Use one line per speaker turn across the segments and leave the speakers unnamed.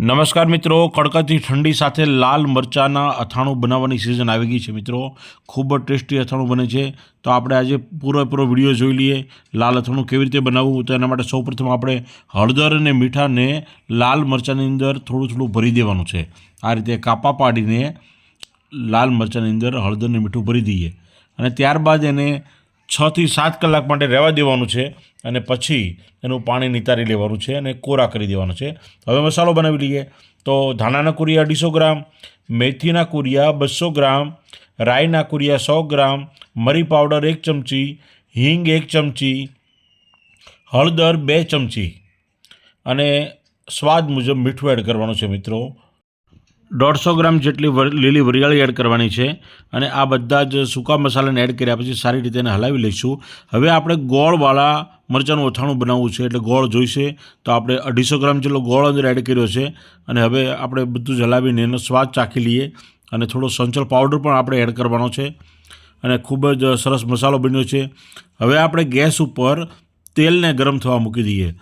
નમસ્કાર મિત્રો, કડકડતી ઠંડી સાથે લાલ મરચાંના અથાણું બનાવવાની સિઝન આવી ગઈ છે મિત્રો. ખૂબ જ ટેસ્ટી અથાણું બને છે. તો આપણે આજે પૂરેપૂરો વીડિયો જોઈ લઈએ, લાલ અથાણું કેવી રીતે બનાવવું? તો એના માટે સૌપ્રથમ આપણે હળદર અને મીઠાને લાલ મરચાંની અંદર થોડું થોડું ભરી દેવાનું છે. આ રીતે કાપા પાડીને લાલ મરચાંની અંદર હળદર અને મીઠું ભરી દઈએ. અને ત્યારબાદ એને છથી સાત કલાક માટે રહેવા દેવાનું છે અને પછી એનું પાણી નિતારી લેવાનું છે અને કોરા કરી દેવાનું છે. હવે મસાલો બનાવી લઈએ. તો ધાણાના કુરિયા અઢીસો ગ્રામ, મેથીના કુરિયા બસો ગ્રામ, રાઈના કુરિયા સો ગ્રામ, મરી પાવડર એક ચમચી, હિંગ એક ચમચી, હળદર બે ચમચી અને સ્વાદ મુજબ મીઠું એડ કરવાનું છે મિત્રો. દોઢસો ગ્રામ જેટલી લીલી વરિયાળી એડ કરવાની છે અને આ બધા જ સૂકા મસાલાને એડ કર્યા પછી સારી રીતે એને હલાવી લઈશું. હવે આપણે ગોળવાળા મરચાંનું ઓથાણું બનાવવું છે એટલે ગોળ જોઈશે તો આપણે અઢીસો ગ્રામ જેટલો ગોળ અંદર એડ કર્યો છે અને હવે આપણે બધું જ હલાવીને એનો સ્વાદ ચાખી લઈએ અને થોડો સંચળ પાવડર પણ આપણે એડ કરવાનો છે અને ખૂબ જ સરસ મસાલો બન્યો છે. હવે આપણે ગેસ ઉપર તેલને ગરમ થવા મૂકી દઈએ.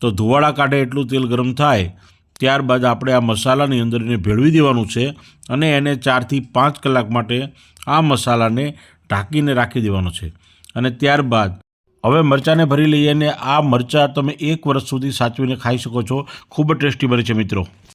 તો ધુવાડા કાઢે એટલું તેલ ગરમ થાય ત્યારબાદ આપણે આ મસાલાની અંદર એને ભેળવી દેવાનું છે અને એને ચારથી પાંચ કલાક માટે આ મસાલાને ઢાંકીને રાખી દેવાનો છે. અને ત્યારબાદ હવે મરચાંને ભરી લઈએ અને આ મરચાં તમે એક વર્ષ સુધી સાચવીને ખાઈ શકો છો. ખૂબ જ ટેસ્ટી બને છે મિત્રો.